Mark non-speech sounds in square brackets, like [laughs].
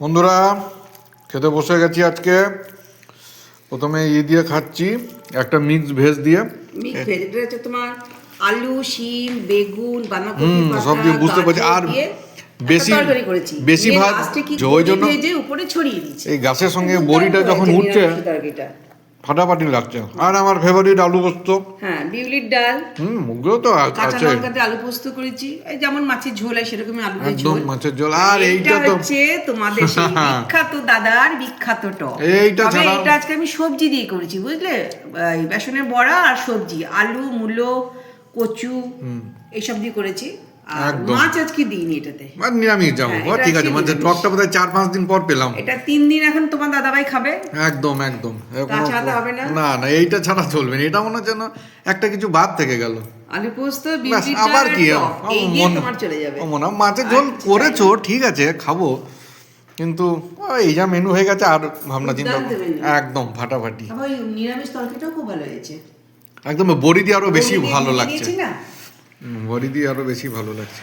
বন্ধুরা খেতে বসে গেছি আজকে প্রথমে ইয়ে দিয়ে খাচ্ছি একটা মিক্স ভেজ দিয়ে মিক্স ভেজ এটা হচ্ছে তোমার আলু শিম বেগুন বাঁধাকপি হুম, সব দিয়ে বুঝতে পারছি। আর বেশি বেশি- ভাগ ওই জন্য- উপরে ছড়িয়ে দিচ্ছি এই গাছের সঙ্গে বড়িটা যখন উঠছে। ফাটাফাটি লাগছে। আর আমার ফেভারিট আলু পোস্ত। হ্যাঁ বিউলির ডাল। হুম ওগুলো তো কাঁচা লঙ্কাতে আলু পোস্ত করেছি। এই যেমন মাছের ঝোল হয় সেরকমই আলু একদম মাছের ঝোল। আর এইটা তো হচ্ছে তোমাদের সেই [laughs] বিখ্যাত দাদার বিখ্যাত টক। এইটা ছাড়া- এটা আজকে আমি সবজি দিয়ে করেছি বুঝলে? এই বেসনের বড়া আর সবজি। আলু মূলো কচু এইসব দিয়ে করেছি। আর মাছ আজকে দিইনি এটাতে। আর নিরামিষ যাব। হ্যাঁ, ও, ঠিক আছে মানে। টকটা বোধহয় চার পাঁচ দিন পর পেলাম। এটা তিন দিন এখন তোমার দাদাভাই খাবে? একদম একদম। না? না না এইটা ছাড়া চলবে না। এটা মনে হচ্ছে না একটা কিছু বাদ থেকে গেল। আলু পোস্ত ব্যাস, আবার কি? টক। এই দিয়ে তোমার চলে যাবে। মনে মাছের ঝোল করেছ ঠিক আছে খাব। কিন্তু এই যা মেনু হয়ে গেছে আর ভাবনা চিন্তা একদম ফাটাফাটি। নিরামিষ তরকারিটাও খুব ভালো হয়েছে। একদম বড়ি দিয়ে আরও বেশি ভালো লাগছে। না? বড়ি দিয়ে আরও বেশি ভালো লাগছে।